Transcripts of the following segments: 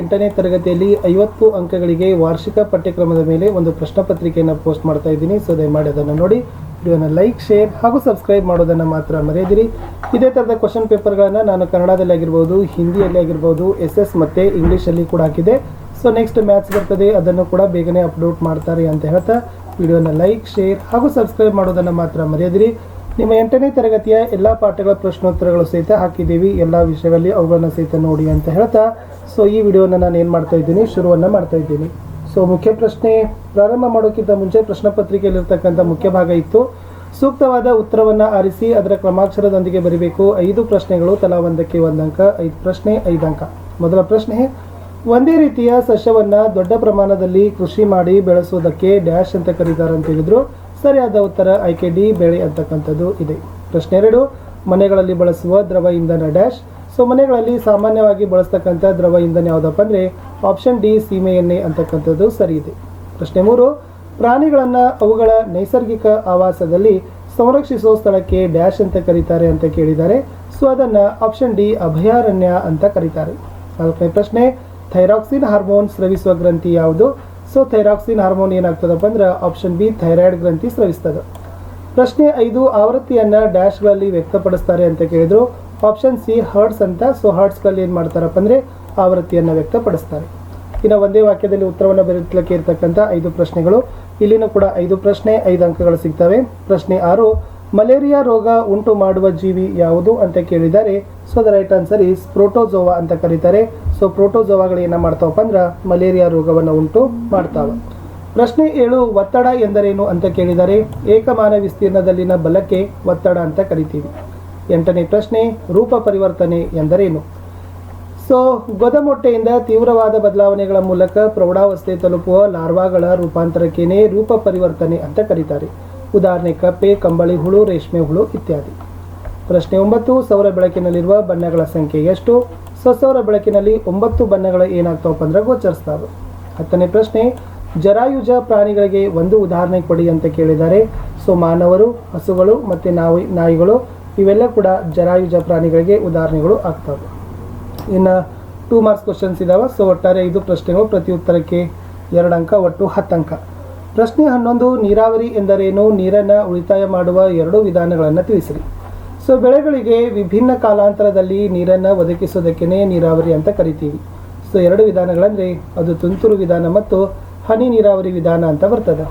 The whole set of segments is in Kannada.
ಎಂಟನೇ ತರಗತಿಯಲ್ಲಿ ಐವತ್ತು ಅಂಕಗಳಿಗೆ ವಾರ್ಷಿಕ ಪಠ್ಯಕ್ರಮದ ಮೇಲೆ ಒಂದು ಪ್ರಶ್ನೆ ಪತ್ರಿಕೆಯನ್ನು ಪೋಸ್ಟ್ ಮಾಡ್ತಾ ಇದ್ದೀನಿ. ಸೊ, ದಯಮಾಡಿ ಅದನ್ನು ನೋಡಿ. ವಿಡಿಯೋನ ಲೈಕ್, ಶೇರ್ ಹಾಗೂ ಸಬ್ಸ್ಕ್ರೈಬ್ ಮಾಡೋದನ್ನು ಮಾತ್ರ ಮರೆಯದಿರಿ. ಇದೇ ಥರದ ಕ್ವಶನ್ ಪೇಪರ್ಗಳನ್ನು ನಾನು ಕನ್ನಡದಲ್ಲಿ ಆಗಿರ್ಬೋದು, ಹಿಂದಿಯಲ್ಲಿ ಆಗಿರ್ಬೋದು ಎಸ್ ಎಸ್ ಮತ್ತು ಇಂಗ್ಲೀಷಲ್ಲಿ ಕೂಡ ಹಾಕಿದೆ. ಸೊ, ನೆಕ್ಸ್ಟ್ ಮ್ಯಾಥ್ಸ್ ಬರ್ತದೆ, ಅದನ್ನು ಕೂಡ ಬೇಗನೆ ಅಪ್ಲೋಡ್ ಮಾಡ್ತಾರೆ ಅಂತ ಹೇಳ್ತಾ, ವಿಡಿಯೋನ ಲೈಕ್, ಶೇರ್ ಹಾಗೂ ಸಬ್ಸ್ಕ್ರೈಬ್ ಮಾಡೋದನ್ನು ಮಾತ್ರ ಮರೆಯದಿರಿ. ನಿಮ್ಮ ಎಂಟನೇ ತರಗತಿಯ ಎಲ್ಲ ಪಾಠಗಳ, ಪ್ರಶ್ನೋತ್ತರಗಳು ಸಹಿತ ಹಾಕಿದ್ದೀವಿ. ಎಲ್ಲ ವಿಷಯಗಳಲ್ಲಿ ಅವುಗಳನ್ನ ಸಹಿತ ನೋಡಿ ಅಂತ ಹೇಳ್ತಾ, ಸೊ ಈ ವಿಡಿಯೋನ ನಾನು ಏನು ಮಾಡ್ತಾ ಇದ್ದೀನಿ, ಶುರುವನ್ನು ಮಾಡ್ತಾ ಇದ್ದೀನಿ. ಸೊ ಮುಖ್ಯ ಪ್ರಶ್ನೆ, ಪ್ರಾರಂಭ ಮಾಡೋಕ್ಕಿಂತ ಮುಂಚೆ ಪ್ರಶ್ನೆ ಪತ್ರಿಕೆಯಲ್ಲಿರ್ತಕ್ಕಂಥ ಮುಖ್ಯ ಭಾಗ ಇತ್ತು. ಸೂಕ್ತವಾದ ಉತ್ತರವನ್ನು ಆರಿಸಿ, ಅದರ ಕ್ರಮಾಕ್ಷರದೊಂದಿಗೆ ಬರೀಬೇಕು. ಐದು ಪ್ರಶ್ನೆಗಳು, ತಲಾ ಒಂದಕ್ಕೆ ಒಂದು ಅಂಕ ಐದು ಪ್ರಶ್ನೆ ಐದು ಅಂಕ ಮೊದಲ ಪ್ರಶ್ನೆ, ಒಂದೇ ರೀತಿಯ ಸಸ್ಯವನ್ನ ದೊಡ್ಡ ಪ್ರಮಾಣದಲ್ಲಿ ಕೃಷಿ ಮಾಡಿ ಬೆಳೆಸುವುದಕ್ಕೆ ಡ್ಯಾಶ್ ಅಂತ ಕರೀತಾರೆ ಅಂತ ಹೇಳಿದ್ರು. ಸರಿಯಾದ ಉತ್ತರ ಆಯ್ಕೆ ಡಿ, ಬೆಳೆ ಅಂತಕ್ಕಂಥದ್ದು ಇದೆ. ಪ್ರಶ್ನೆ ಎರಡು, ಮನೆಗಳಲ್ಲಿ ಬಳಸುವ ದ್ರವ ಇಂಧನ ಡ್ಯಾಶ್. ಸೊ ಮನೆಗಳಲ್ಲಿ ಸಾಮಾನ್ಯವಾಗಿ ಬಳಸ್ತಕ್ಕಂಥ ದ್ರವ ಇಂಧನ ಯಾವುದಪ್ಪ ಅಂದರೆ ಆಪ್ಷನ್ ಡಿ, ಸೀಮೆ ಎಣ್ಣೆ ಅಂತಕ್ಕಂಥದ್ದು ಸರಿ ಇದೆ. ಪ್ರಶ್ನೆ ಮೂರು, ಪ್ರಾಣಿಗಳನ್ನು ಅವುಗಳ ನೈಸರ್ಗಿಕ ಆವಾಸದಲ್ಲಿ ಸಂರಕ್ಷಿಸುವ ಸ್ಥಳಕ್ಕೆ ಡ್ಯಾಶ್ ಅಂತ ಕರೀತಾರೆ ಅಂತ ಕೇಳಿದ್ದಾರೆ. ಸೊ ಅದನ್ನು ಆಪ್ಷನ್ ಡಿ, ಅಭಯಾರಣ್ಯ ಅಂತ ಕರೀತಾರೆ. ನಾಲ್ಕನೇ ಪ್ರಶ್ನೆ, ಥೈರಾಕ್ಸಿನ್ ಹಾರ್ಮೋನ್ ಸ್ರವಿಸುವ ಗ್ರಂಥಿ ಯಾವುದು? ಸೊ ಥೈರಾಕ್ಸಿನ್ ಹಾರ್ಮೋನ್ ಏನಾಗ್ತದಪ್ಪ ಅಂದ್ರೆ ಆಪ್ಷನ್ ಬಿ ಥೈರಾಯ್ಡ್ ಗ್ರಂಥಿ ಸ್ರವಿಸ್ತದೆ. ಪ್ರಶ್ನೆ ಐದು, ಆವೃತ್ತಿಯನ್ನು ಡ್ಯಾಶ್ಗಳಲ್ಲಿ ವ್ಯಕ್ತಪಡಿಸ್ತಾರೆ ಅಂತ ಕೇಳಿದ್ರು. ಆಪ್ಷನ್ ಸಿ, ಹರ್ಟ್ಸ್ ಅಂತ. ಸೊ ಹರ್ಟ್ಸ್ಗಳಲ್ಲಿ ಏನು ಮಾಡ್ತಾರಪ್ಪ ಅಂದರೆ ಆವೃತ್ತಿಯನ್ನು ವ್ಯಕ್ತಪಡಿಸ್ತಾರೆ. ಇನ್ನು ಒಂದೇ ವಾಕ್ಯದಲ್ಲಿ ಉತ್ತರವನ್ನು ಬರೆಯಲಿಕ್ಕೆ ಇರ್ತಕ್ಕಂಥ ಐದು ಪ್ರಶ್ನೆಗಳು. ಇಲ್ಲಿನೂ ಕೂಡ ಐದು ಪ್ರಶ್ನೆ, ಐದು ಅಂಕಗಳು ಸಿಗ್ತವೆ. ಪ್ರಶ್ನೆ ಆರು ಮಲೇರಿಯಾ ರೋಗ ಉಂಟು ಮಾಡುವ ಜೀವಿ ಯಾವುದು ಅಂತ ಕೇಳಿದರೆ so the right answer is protozoa ಅಂತ ಕರೀತಾರೆ. ಸೊ ಪ್ರೋಟೋಜೋವಾಗಳು ಏನು ಮಾಡ್ತಾವಪ್ಪ ಅಂದ್ರೆ ಮಲೇರಿಯಾ ರೋಗವನ್ನು ಉಂಟು ಮಾಡ್ತಾವೆ. ಪ್ರಶ್ನೆ ಏಳು, ಒತ್ತಡ ಎಂದರೇನು ಅಂತ ಕೇಳಿದರೆ ಏಕಮಾನ ವಿಸ್ತೀರ್ಣದಲ್ಲಿನ ಬಲಕ್ಕೆ ಒತ್ತಡ ಅಂತ ಕರಿತೀವಿ. ಎಂಟನೇ ಪ್ರಶ್ನೆ, ರೂಪ ಪರಿವರ್ತನೆ ಎಂದರೇನು? ಸೊ ಗೊದಮೊಟ್ಟೆಯಿಂದ ತೀವ್ರವಾದ ಬದಲಾವಣೆಗಳ ಮೂಲಕ ಪ್ರೌಢಾವಸ್ಥೆ ತಲುಪುವ ಲಾರ್ವಾಗಳ ರೂಪಾಂತರಕ್ಕೇನೆ ರೂಪ ಪರಿವರ್ತನೆ ಅಂತ ಕರೀತಾರೆ. ಉದಾಹರಣೆ ಕಪ್ಪೆ, ಕಂಬಳಿ ಹುಳು, ರೇಷ್ಮೆ ಹುಳು ಇತ್ಯಾದಿ. ಪ್ರಶ್ನೆ ಒಂಬತ್ತು, ಸೌರ ಬೆಳಕಿನಲ್ಲಿರುವ ಬಣ್ಣಗಳ ಸಂಖ್ಯೆ ಎಷ್ಟು? ಸಸೌರ ಬೆಳಕಿನಲ್ಲಿ ಒಂಬತ್ತು ಬಣ್ಣಗಳು ಏನಾಗ್ತಾವಪ್ಪ ಅಂದ್ರೆ ಗೋಚರಿಸ್ತಾವೆ. ಹತ್ತನೇ ಪ್ರಶ್ನೆ, ಜರಾಯುಜ ಪ್ರಾಣಿಗಳಿಗೆ ಒಂದು ಉದಾಹರಣೆ ಕೊಡಿ ಅಂತ ಕೇಳಿದ್ದಾರೆ. ಸೊ ಮಾನವರು, ಹಸುಗಳು ಮತ್ತು ನಾವು ನಾಯಿಗಳು, ಇವೆಲ್ಲ ಕೂಡ ಜರಾಯುಜ ಪ್ರಾಣಿಗಳಿಗೆ ಉದಾಹರಣೆಗಳು ಆಗ್ತವೆ. ಇನ್ನು ಟೂ ಮಾರ್ಕ್ಸ್ ಕ್ವಶನ್ಸ್ ಇದಾವೆ, ಸೊ ಒಟ್ಟಾರೆ ಐದು ಪ್ರಶ್ನೆಗಳು ಪ್ರತಿ ಉತ್ತರಕ್ಕೆ ಎರಡು ಅಂಕ, ಒಟ್ಟು ಹತ್ತು ಅಂಕ. ಪ್ರಶ್ನೆ ಹನ್ನೊಂದು, ನೀರಾವರಿ ಎಂದರೇನು? ನೀರನ್ನು ಉಳಿತಾಯ ಮಾಡುವ ಎರಡು ವಿಧಾನಗಳನ್ನು ತಿಳಿಸಿರಿ. ಸೊ, ಬೆಳೆಗಳಿಗೆ ವಿಭಿನ್ನ ಕಾಲಾಂತರದಲ್ಲಿ ನೀರನ್ನು ಒದಗಿಸೋದಕ್ಕೇ ನೀರಾವರಿ ಅಂತ ಕರಿತೀವಿ. ಸೊ, ಎರಡು ವಿಧಾನಗಳಂದರೆ ಅದು ತುಂತುರು ವಿಧಾನ ಮತ್ತು ಹನಿ ನೀರಾವರಿ ವಿಧಾನ ಅಂತ ಬರ್ತದೆ.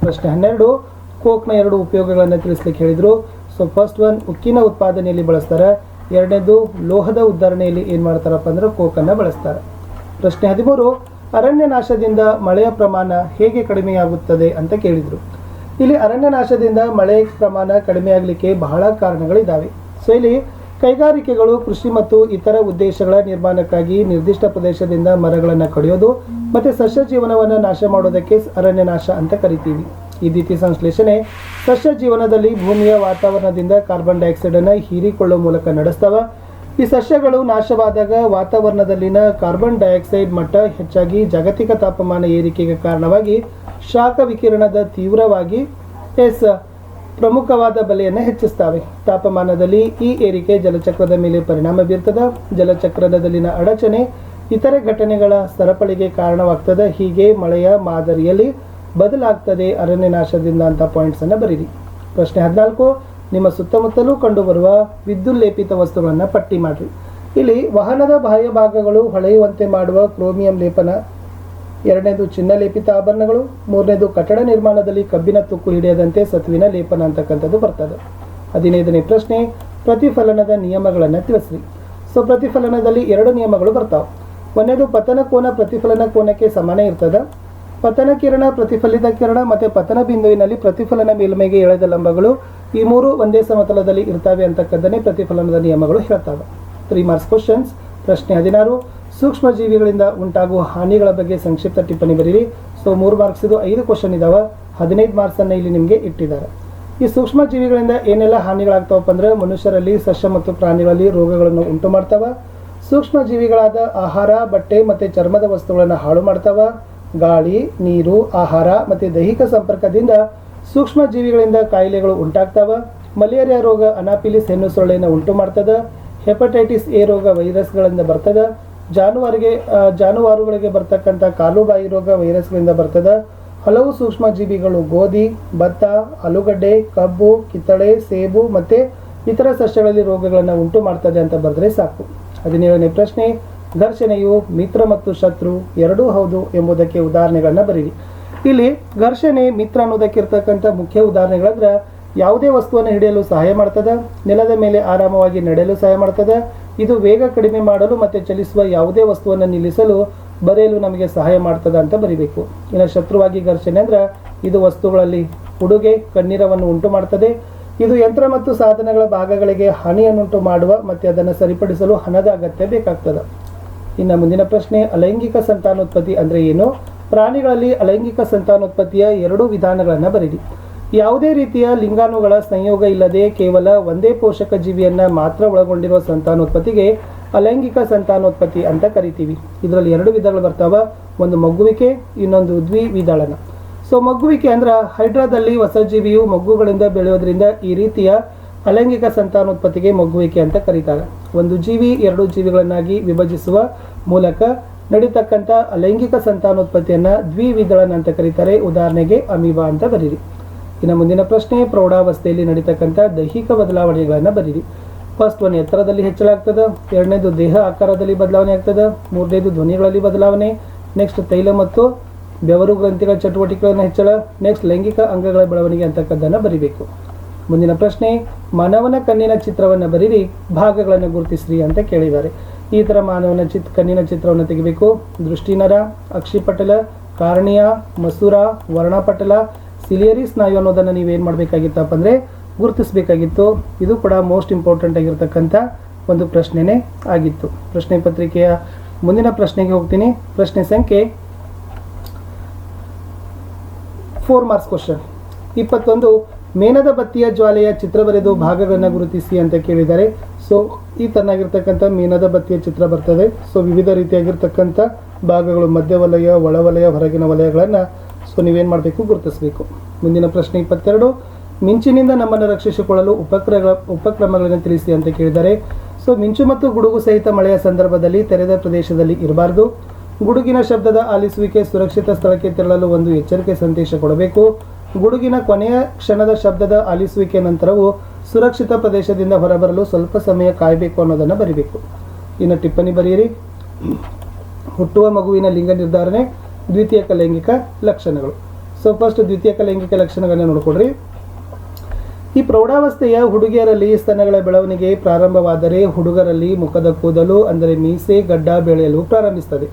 ಪ್ರಶ್ನೆ ಹನ್ನೆರಡು, ಕೋಕ್ನ ಎರಡು ಉಪಯೋಗಗಳನ್ನು ತಿಳಿಸ್ಲಿಕ್ಕೆ ಹೇಳಿದರು. ಸೊ ಫಸ್ಟ್ ಒನ್ ಉಕ್ಕಿನ ಉತ್ಪಾದನೆಯಲ್ಲಿ ಬಳಸ್ತಾರೆ. ಎರಡನೇದು, ಲೋಹದ ಉದ್ಧರಣೆಯಲ್ಲಿ ಏನು ಮಾಡ್ತಾರಪ್ಪ ಅಂದ್ರೆ ಕೋಕನ್ನು ಬಳಸ್ತಾರೆ. ಪ್ರಶ್ನೆ ಹದಿಮೂರು ಅರಣ್ಯ ನಾಶದಿಂದ ಮಳೆಯ ಪ್ರಮಾಣ ಹೇಗೆ ಕಡಿಮೆಯಾಗುತ್ತದೆ ಅಂತ ಕೇಳಿದರು. ಇಲ್ಲಿ ಅರಣ್ಯ ನಾಶದಿಂದ ಮಳೆ ಪ್ರಮಾಣ ಕಡಿಮೆಯಾಗಲಿಕ್ಕೆ ಬಹಳ ಕಾರಣಗಳಿದ್ದಾವೆ ಸೊ ಇಲ್ಲಿ ಕೈಗಾರಿಕೆಗಳು, ಕೃಷಿ ಮತ್ತು ಇತರ ಉದ್ದೇಶಗಳ ನಿರ್ಮಾಣಕ್ಕಾಗಿ ನಿರ್ದಿಷ್ಟ ಪ್ರದೇಶದಿಂದ ಮರಗಳನ್ನು ಕಡಿಯೋದು ಮತ್ತು ಸಸ್ಯ ಜೀವನವನ್ನು ನಾಶ ಮಾಡೋದಕ್ಕೆ ಅರಣ್ಯ ನಾಶ ಅಂತ ಕರಿತೀವಿ. ಈ ರೀತಿ ಸಂಶ್ಲೇಷಣೆ ಸಸ್ಯ ಜೀವನದಲ್ಲಿ ಭೂಮಿಯ ವಾತಾವರಣದಿಂದ ಕಾರ್ಬನ್ ಡೈಆಕ್ಸೈಡನ್ನು ಹೀರಿಕೊಳ್ಳುವ ಮೂಲಕ ನಡೆಸ್ತವೆ. ಈ ಸಸ್ಯಗಳು ನಾಶವಾದಾಗ ವಾತಾವರಣದಲ್ಲಿನ ಕಾರ್ಬನ್ ಡೈಆಕ್ಸೈಡ್ ಮಟ್ಟ ಹೆಚ್ಚಾಗಿ ಜಾಗತಿಕ ತಾಪಮಾನ ಏರಿಕೆಗೆ ಕಾರಣವಾಗಿ ಶಾಖ ವಿಕಿರಣದ ತೀವ್ರವಾಗಿ ಎಸ್ ಪ್ರಮುಖವಾದ ಬಲೆಯನ್ನು ಹೆಚ್ಚಿಸ್ತವೆ ತಾಪಮಾನದಲ್ಲಿ ಈ ಏರಿಕೆ ಜಲಚಕ್ರದ ಮೇಲೆ ಪರಿಣಾಮ ಬೀರ್ತದೆ. ಜಲಚಕ್ರದಲ್ಲಿನ ಅಡಚಣೆ ಇತರೆ ಘಟನೆಗಳ ಸರಪಳಿಗೆ ಕಾರಣವಾಗ್ತದೆ. ಹೀಗೆ ಮಳೆಯ ಮಾದರಿಯಲ್ಲಿ ಬದಲಾಗ್ತದೆ ಅರಣ್ಯ ನಾಶದಿಂದ ಅಂತ ಪಾಯಿಂಟ್ಸನ್ನು ಬರೀರಿ. ಪ್ರಶ್ನೆ ಹದಿನಾಲ್ಕು ನಿಮ್ಮ ಸುತ್ತಮುತ್ತಲೂ ಕಂಡುಬರುವ ವಿದ್ಯುಲ್ಲೇಪಿತ ವಸ್ತುಗಳನ್ನು ಪಟ್ಟಿ ಮಾಡಿರಿ. ಇಲ್ಲಿ ವಾಹನದ ಬಾಹ್ಯ ಭಾಗಗಳು ಹೊಳೆಯುವಂತೆ ಮಾಡುವ ಕ್ರೋಮಿಯಂ ಲೇಪನ, ಎರಡನೇದು ಚಿನ್ನ ಲೇಪಿತ ಆಭರಣಗಳು, ಮೂರನೇದು ಕಟ್ಟಡ ನಿರ್ಮಾಣದಲ್ಲಿ ಕಬ್ಬಿನ ತುಕ್ಕು ಹಿಡಿಯದಂತೆ ಸತುವಿನ ಲೇಪನ ಅಂತಕ್ಕಂಥದ್ದು ಬರ್ತದೆ. ಹದಿನೈದನೇ ಪ್ರಶ್ನೆ, ಪ್ರತಿಫಲನದ ನಿಯಮಗಳನ್ನು ತಿಳಿಸ್ರಿ. ಸೊ ಪ್ರತಿಫಲನದಲ್ಲಿ ಎರಡು ನಿಯಮಗಳು ಬರ್ತಾವೆ. ಒಂದನೇದು ಪತನ ಕೋನ ಪ್ರತಿಫಲನ ಕೋನಕ್ಕೆ ಸಮಾನ ಇರ್ತದೆ. ಪತನ ಕಿರಣ, ಪ್ರತಿಫಲಿತ ಕಿರಣ ಮತ್ತು ಪತನ ಬಿಂದುವಿನಲ್ಲಿ ಪ್ರತಿಫಲನ ಮೇಲ್ಮೈಗೆ ಎಳೆದ ಲಂಬಗಳು ಈ ಮೂರು ಒಂದೇ ಸಮತಲದಲ್ಲಿ ಇರ್ತವೆ ಅಂತಕ್ಕದ್ದನ್ನೇ ಪ್ರತಿಫಲನದ ನಿಯಮಗಳು ಹೇಳ್ತವೆ. ತ್ರೀ ಮಾರ್ಕ್ಸ್ ಕ್ವಶನ್ಸ್ ಪ್ರಶ್ನೆ ಹದಿನಾರು. ಸೂಕ್ಷ್ಮ ಜೀವಿಗಳಿಂದ ಉಂಟಾಗುವ ಹಾನಿಗಳ ಬಗ್ಗೆ ಸಂಕ್ಷಿಪ್ತ ಟಿಪ್ಪಣಿ ಬರೀರಿ. ಸೊ ಮೂರು ಮಾರ್ಕ್ಸ್ ಇದು, ಐದು ಕ್ವಶನ್ ಇದಾವೆ. ಹದಿನೈದು ಮಾರ್ಕ್ಸನ್ನು ಇಲ್ಲಿ ನಿಮಗೆ ಇಟ್ಟಿದ್ದಾರೆ. ಈ ಸೂಕ್ಷ್ಮ ಜೀವಿಗಳಿಂದ ಏನೆಲ್ಲ ಹಾನಿಗಳಾಗ್ತಾವಪ್ಪ ಅಂದ್ರೆ ಮನುಷ್ಯರಲ್ಲಿ ಸಸ್ಯ ಮತ್ತು ಪ್ರಾಣಿಗಳಲ್ಲಿ ರೋಗಗಳನ್ನು ಉಂಟು ಮಾಡ್ತಾವ ಸೂಕ್ಷ್ಮ ಜೀವಿಗಳಾದ ಆಹಾರ, ಬಟ್ಟೆ ಮತ್ತು ಚರ್ಮದ ವಸ್ತುಗಳನ್ನು ಹಾಳು ಮಾಡ್ತಾವ. ಗಾಳಿ, ನೀರು, ಆಹಾರ ಮತ್ತು ದೈಹಿಕ ಸಂಪರ್ಕದಿಂದ ಸೂಕ್ಷ್ಮ ಜೀವಿಗಳಿಂದ ಕಾಯಿಲೆಗಳು ಉಂಟಾಗ್ತಾವ. ಮಲೇರಿಯಾ ರೋಗ ಅನಾಪಿಲಿಸ್ ಹೆಣ್ಣು ಸೊಳ್ಳೆಯನ್ನು ಉಂಟು ಮಾಡ್ತದ. ಹೆಪಟೈಟಿಸ್ ಎ ರೋಗ ವೈರಸ್ಗಳಿಂದ ಬರ್ತದೆ. ಜಾನುವಾರಿಗೆ ಜಾನುವಾರುಗಳಿಗೆ ಬರ್ತಕ್ಕಂಥ ಕಾಲುಬಾಯಿ ರೋಗ ವೈರಸ್ಗಳಿಂದ ಬರ್ತದೆ. ಹಲವು ಸೂಕ್ಷ್ಮ ಜೀವಿಗಳು ಗೋಧಿ, ಭತ್ತ, ಆಲೂಗಡ್ಡೆ, ಕಬ್ಬು, ಕಿತ್ತಳೆ, ಸೇಬು ಮತ್ತು ಇತರ ಸಸ್ಯಗಳಲ್ಲಿ ರೋಗಗಳನ್ನು ಉಂಟು ಮಾಡ್ತದೆ ಅಂತ ಬರೆದ್ರೆ ಸಾಕು. ಹದಿನೇಳನೇ ಪ್ರಶ್ನೆ ಘರ್ಷಣೆಯು ಮಿತ್ರ ಮತ್ತು ಶತ್ರು ಎರಡೂ ಹೌದು ಎಂಬುದಕ್ಕೆ ಉದಾಹರಣೆಗಳನ್ನ ಬರೀರಿ. ಇಲ್ಲಿ ಘರ್ಷಣೆ ಮಿತ್ರ ಅನ್ನೋದಕ್ಕೆ ಇರ್ತಕ್ಕಂಥ ಮುಖ್ಯ ಉದಾಹರಣೆಗಳಂದ್ರೆ ಯಾವುದೇ ವಸ್ತುವನ್ನು ಹಿಡಿಯಲು ಸಹಾಯ ಮಾಡ್ತದೆ, ನೆಲದ ಮೇಲೆ ಆರಾಮವಾಗಿ ನಡೆಯಲು ಸಹಾಯ ಮಾಡ್ತದ, ಇದು ವೇಗ ಕಡಿಮೆ ಮಾಡಲು ಮತ್ತೆ ಚಲಿಸುವ ಯಾವುದೇ ವಸ್ತುವನ್ನು ನಿಲ್ಲಿಸಲು ಬರೆಯಲು ನಮಗೆ ಸಹಾಯ ಮಾಡ್ತದ ಅಂತ ಬರಿಬೇಕು. ಇನ್ನು ಶತ್ರುವಾಗಿ ಘರ್ಷಣೆ ಅಂದ್ರೆ ಇದು ವಸ್ತುಗಳಲ್ಲಿ ಉಡುಗೆ, ಕಣ್ಣೀರವನ್ನು ಉಂಟು ಮಾಡ್ತದೆ. ಇದು ಯಂತ್ರ ಮತ್ತು ಸಾಧನಗಳ ಭಾಗಗಳಿಗೆ ಹಾನಿಯನ್ನುಂಟು ಮಾಡುವ ಮತ್ತೆ ಅದನ್ನು ಸರಿಪಡಿಸಲು ಹಣದ ಅಗತ್ಯ ಬೇಕಾಗ್ತದೆ. ಇನ್ನು ಮುಂದಿನ ಪ್ರಶ್ನೆ, ಅಲೈಂಗಿಕ ಸಂತಾನೋತ್ಪತ್ತಿ ಅಂದ್ರೆ ಏನು? ಪ್ರಾಣಿಗಳಲ್ಲಿ ಅಲೈಂಗಿಕ ಸಂತಾನೋತ್ಪತ್ತಿಯ ಎರಡು ವಿಧಾನಗಳನ್ನು ಬರೀರಿ. ಯಾವುದೇ ರೀತಿಯ ಲಿಂಗಾಣುಗಳ ಸಂಯೋಗ ಇಲ್ಲದೆ ಕೇವಲ ಒಂದೇ ಪೋಷಕ ಜೀವಿಯನ್ನ ಮಾತ್ರ ಒಳಗೊಂಡಿರುವ ಸಂತಾನೋತ್ಪತ್ತಿಗೆ ಅಲೈಂಗಿಕ ಸಂತಾನೋತ್ಪತ್ತಿ ಅಂತ ಕರಿತೀವಿ. ಇದರಲ್ಲಿ ಎರಡು ವಿಧಗಳು ಬರ್ತಾವ. ಒಂದು ಮಗುವಿಕೆ ಇನ್ನೊಂದು ದ್ವಿವಿದಳನ. ಸೊ ಮಗುವಿಕೆ ಅಂದ್ರೆ ಹೈಡ್ರಾದಲ್ಲಿ ಹೊಸ ಜೀವಿಯು ಮಗ್ಗುಗಳಿಂದ ಬೆಳೆಯೋದ್ರಿಂದ ಈ ರೀತಿಯ ಅಲೈಂಗಿಕ ಸಂತಾನೋತ್ಪತ್ತಿಗೆ ಮಗುವಿಕೆ ಅಂತ ಕರೀತಾರೆ. ಒಂದು ಜೀವಿ ಎರಡು ಜೀವಿಗಳನ್ನಾಗಿ ವಿಭಜಿಸುವ ಮೂಲಕ ನಡೀತಕ್ಕಂಥ ಅಲೈಂಗಿಕ ಸಂತಾನೋತ್ಪತ್ತಿಯನ್ನ ದ್ವಿವಿದಳನ ಅಂತ ಕರೀತಾರೆ. ಉದಾಹರಣೆಗೆ ಅಮೀಬಾ ಅಂತ ಬರೀರಿ. ಇನ್ನು ಮುಂದಿನ ಪ್ರಶ್ನೆ, ಪ್ರೌಢಾವಸ್ಥೆಯಲ್ಲಿ ನಡೀತಕ್ಕಂಥ ದೈಹಿಕ ಬದಲಾವಣೆಗಳನ್ನು ಬರೀರಿ. ಫಸ್ಟ್ ಒಂದು ಎತ್ತರದಲ್ಲಿ ಹೆಚ್ಚಳ ಆಗ್ತದೆ ಎರಡನೇದು ದೇಹ ಆಕಾರದಲ್ಲಿ ಬದಲಾವಣೆ ಆಗ್ತದೆ, ಮೂರನೇದು ಧ್ವನಿಗಳಲ್ಲಿ ಬದಲಾವಣೆ ನೆಕ್ಸ್ಟ್ ತೈಲ ಮತ್ತು ಬೆವರು ಗ್ರಂಥಿಗಳ ಚಟುವಟಿಕೆಗಳನ್ನು ಹೆಚ್ಚಳ ನೆಕ್ಸ್ಟ್ ಲೈಂಗಿಕ ಅಂಗಗಳ ಬೆಳವಣಿಗೆ ಅಂತಕ್ಕದ್ದನ್ನು ಬರಿಬೇಕು. ಮುಂದಿನ ಪ್ರಶ್ನೆ, ಮಾನವನ ಕಣ್ಣಿನ ಚಿತ್ರವನ್ನು ಬರೀರಿ, ಭಾಗಗಳನ್ನು ಗುರುತಿಸ್ರಿ ಅಂತ ಕೇಳಿದ್ದಾರೆ. ಈ ಥರ ಮಾನವನ ಚಿತ್, ಕಣ್ಣಿನ ಚಿತ್ರವನ್ನು ತೆಗಿಬೇಕು. ದೃಷ್ಟಿನರ, ಅಕ್ಷಿಪಟಲ, ಕಾರ್ಣಿಯ, ಮಸೂರ, ವರ್ಣಪಟಲ ಸಿಲಿಯರಿ ಸ್ನಾಯು ಅನ್ನೋದನ್ನು ನೀವೇನು ಮಾಡಬೇಕಾಗಿತ್ತಪ್ಪ ಅಂದರೆ ಗುರುತಿಸಬೇಕಾಗಿತ್ತು. ಇದು ಕೂಡ ಮೋಸ್ಟ್ ಇಂಪಾರ್ಟೆಂಟ್ ಆಗಿರ್ತಕ್ಕಂಥ ಒಂದು ಪ್ರಶ್ನೆನೇ ಆಗಿತ್ತು. ಪ್ರಶ್ನೆ ಪತ್ರಿಕೆಯ ಮುಂದಿನ ಪ್ರಶ್ನೆಗೆ ಹೋಗ್ತೀನಿ. ಪ್ರಶ್ನೆ ಸಂಖ್ಯೆ ಫೋರ್ ಮಾರ್ಕ್ಸ್ ಕ್ವಶನ್ ಇಪ್ಪತ್ತೊಂದು ಮೇನದ ಬತ್ತಿಯ ಜ್ವಾಲೆಯ ಚಿತ್ರ ಬರೆದು ಭಾಗಗಳನ್ನು ಗುರುತಿಸಿ ಅಂತ ಕೇಳಿದ್ದಾರೆ. ಸೊ ಈ ತನ್ನಾಗಿರ್ತಕ್ಕಂಥ ಮೇನದ ಬತ್ತಿಯ ಚಿತ್ರ ಬರ್ತದೆ. ಸೊ ವಿವಿಧ ರೀತಿಯಾಗಿರ್ತಕ್ಕಂಥ ಭಾಗಗಳು ಮಧ್ಯವಲಯ ಒಳವಲಯ ಹೊರಗಿನ ವಲಯಗಳನ್ನು ಸೊ ನೀವೇನು ಮಾಡಬೇಕು? ಗುರುತಿಸಬೇಕು. ಮುಂದಿನ ಪ್ರಶ್ನೆ ಇಪ್ಪತ್ತೆರಡು. ಮಿಂಚಿನಿಂದ ನಮ್ಮನ್ನು ರಕ್ಷಿಸಿಕೊಳ್ಳಲು ಉಪಕ್ರ ಉಪಕ್ರಮಗಳನ್ನು ತಿಳಿಸಿ ಅಂತ ಕೇಳಿದ್ದಾರೆ. ಸೊ ಮಿಂಚು ಮತ್ತು ಗುಡುಗು ಸಹಿತ ಮಳೆಯ ಸಂದರ್ಭದಲ್ಲಿ ತೆರೆದ ಪ್ರದೇಶದಲ್ಲಿ ಇರಬಾರ್ದು. ಗುಡುಗಿನ ಶಬ್ದದ ಆಲಿಸುವಿಕೆ ಸುರಕ್ಷಿತ ಸ್ಥಳಕ್ಕೆ ತೆರಳಲು ಒಂದು ಎಚ್ಚರಿಕೆ ಸಂದೇಶ ಕೊಡಬೇಕು. ಗುಡುಗಿನ ಕೊನೆಯ ಕ್ಷಣದ ಶಬ್ದದ ಆಲಿಸುವಿಕೆ ನಂತರವೂ ಸುರಕ್ಷಿತ ಪ್ರದೇಶದಿಂದ ಹೊರಬರಲು ಸ್ವಲ್ಪ ಸಮಯ ಕಾಯಬೇಕು ಅನ್ನೋದನ್ನು ಬರಿಬೇಕು. ಇನ್ನು ಟಿಪ್ಪಣಿ ಬರೆಯಿರಿ. ಹುಟ್ಟುವ ಮಗುವಿನ ಲಿಂಗ ನಿರ್ಧಾರಣೆ, ದ್ವಿತೀಯಕ ಲೈಂಗಿಕ ಲಕ್ಷಣಗಳು. ಸೊ ಫಸ್ಟ್ ದ್ವಿತೀಯಕ ಲೈಂಗಿಕ ಲಕ್ಷಣಗಳನ್ನ ನೋಡ್ಕೊಡ್ರಿ ಈ ಪ್ರೌಢಾವಸ್ಥೆಯ ಹುಡುಗಿಯರಲ್ಲಿ ಸ್ತನಗಳ ಬೆಳವಣಿಗೆ ಪ್ರಾರಂಭವಾದರೆ ಹುಡುಗರಲ್ಲಿ ಮುಖದ ಕೂದಲು, ಅಂದರೆ ಮೀಸೆ, ಗಡ್ಡ ಬೆಳೆಯಲು ಪ್ರಾರಂಭಿಸುತ್ತದೆ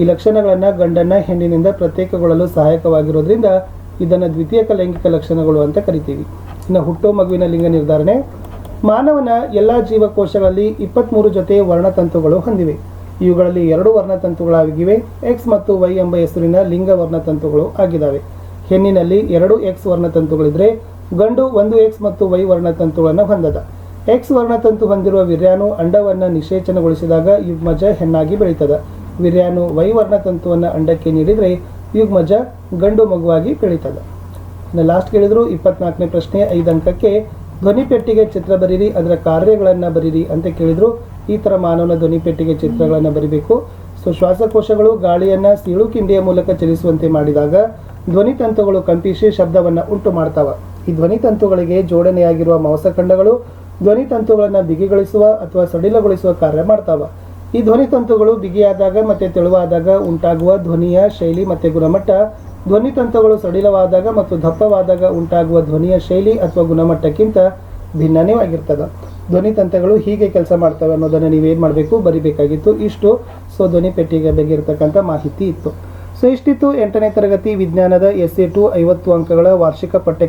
ಈ ಲಕ್ಷಣಗಳನ್ನು ಗಂಡನ್ನ ಹೆಣ್ಣಿನಿಂದ ಪ್ರತ್ಯೇಕಗೊಳ್ಳಲು ಸಹಾಯಕವಾಗಿರೋದ್ರಿಂದ ಇದನ್ನು ದ್ವಿತೀಯಕ ಲೈಂಗಿಕ ಲಕ್ಷಣಗಳು ಅಂತ ಕರಿತೀವಿ. ಇನ್ನು ಹುಟ್ಟೋ ಮಗುವಿನ ಲಿಂಗ ನಿರ್ಧಾರಣೆ, ಮಾನವನ ಎಲ್ಲ ಜೀವಕೋಶಗಳಲ್ಲಿ ಇಪ್ಪತ್ತ್ಮೂರು ಜೊತೆ ವರ್ಣತಂತುಗಳು ಹೊಂದಿವೆ. ಇವುಗಳಲ್ಲಿ ಎರಡು ವರ್ಣತಂತುಗಳಾಗಿವೆ ಎಕ್ಸ್ ಮತ್ತು ವೈ ಎಂಬ ಹೆಸರಿನ ಲಿಂಗ ವರ್ಣತಂತುಗಳು ಆಗಿದ್ದಾವೆ. ಹೆಣ್ಣಿನಲ್ಲಿ ಎರಡು ಎಕ್ಸ್ ವರ್ಣತಂತುಗಳಿದ್ರೆ, ಗಂಡು ಒಂದು ಎಕ್ಸ್ ಮತ್ತು ವೈ ವರ್ಣತಂತುಗಳನ್ನು ಹೊಂದದ. ಎಕ್ಸ್ ವರ್ಣತಂತು ಹೊಂದಿರುವ ವಿರ್ಯಾನು ಅಂಡವನ್ನು ನಿಷೇಚನಗೊಳಿಸಿದಾಗ ಯುಗ್ಮಜ ಹೆಣ್ಣಾಗಿ ಬೆಳೀತದ. ವಿರ್ಯಾನು ವೈ ವರ್ಣತಂತುವನ್ನು ಅಂಡಕ್ಕೆ ನೀಡಿದರೆ ಯುಗ್ಮಜ ಗಂಡು ಮಗುವಾಗಿ ಬೆಳೀತದೆ ಲಾಸ್ಟ್ ಕೇಳಿದ್ರು ಇಪ್ಪತ್ನಾಲ್ಕನೇ ಪ್ರಶ್ನೆ ಐದು ಅಂಕಕ್ಕೆ ಧ್ವನಿ ಪೆಟ್ಟಿಗೆ ಚಿತ್ರ ಬರೀರಿ, ಅದರ ಕಾರ್ಯಗಳನ್ನು ಬರೀರಿ ಅಂತ ಕೇಳಿದ್ರು. ಈ ಥರ ಮಾನವನ ಧ್ವನಿ ಪೆಟ್ಟಿಗೆ ಚಿತ್ರಗಳನ್ನು ಬರಿಬೇಕು. ಸೊ ಶ್ವಾಸಕೋಶಗಳು ಗಾಳಿಯನ್ನು ಸೀಳು ಕಿಂಡಿಯ ಮೂಲಕ ಚಲಿಸುವಂತೆ ಮಾಡಿದಾಗ ಧ್ವನಿತಂತುಗಳು ಕಂಪಿಸಿ ಶಬ್ದವನ್ನು ಉಂಟು ಮಾಡ್ತಾವೆ. ಈ ಧ್ವನಿತಂತುಗಳಿಗೆ ಜೋಡಣೆಯಾಗಿರುವ ಮಾಂಸಖಂಡಗಳು ಧ್ವನಿ ತಂತುಗಳನ್ನು ಬಿಗಿಗೊಳಿಸುವ ಅಥವಾ ಸಡಿಲಗೊಳಿಸುವ ಕಾರ್ಯ ಮಾಡ್ತಾವ. ಈ ಧ್ವನಿ ತಂತುಗಳು ಬಿಗಿಯಾದಾಗ ಮತ್ತೆ ತೆಳುವಾದಾಗ ಉಂಟಾಗುವ ಧ್ವನಿಯ ಶೈಲಿ ಮತ್ತೆ ಗುಣಮಟ್ಟ, ಧ್ವನಿ ತಂತುಗಳು ಸಡಿಲವಾದಾಗ ಮತ್ತು ದಪ್ಪವಾದಾಗ ಉಂಟಾಗುವ ಧ್ವನಿಯ ಶೈಲಿ ಅಥವಾ ಗುಣಮಟ್ಟಕ್ಕಿಂತ ಭಿನ್ನನೇ ಆಗಿರ್ತದೆ ಧ್ವನಿ ತಂತ್ರಗಳು ಹೀಗೆ ಕೆಲಸ ಮಾಡ್ತವೆ ಅನ್ನೋದನ್ನು ನೀವೇನು ಮಾಡಬೇಕು? ಬರಿಬೇಕಾಗಿತ್ತು. ಇಷ್ಟು. ಸೊ, ಧ್ವನಿ ಪೆಟ್ಟಿಗೆ ಬಗ್ಗೆ ಇರತಕ್ಕಂಥ ಮಾಹಿತಿ ಇತ್ತು. ಸೊ, ಇಷ್ಟಿತ್ತು ಎಂಟನೇ ತರಗತಿ ವಿಜ್ಞಾನದ ಎಸ್ ಎ ಟು ಐವತ್ತು ಅಂಕಗಳ ವಾರ್ಷಿಕ ಪಠ್ಯ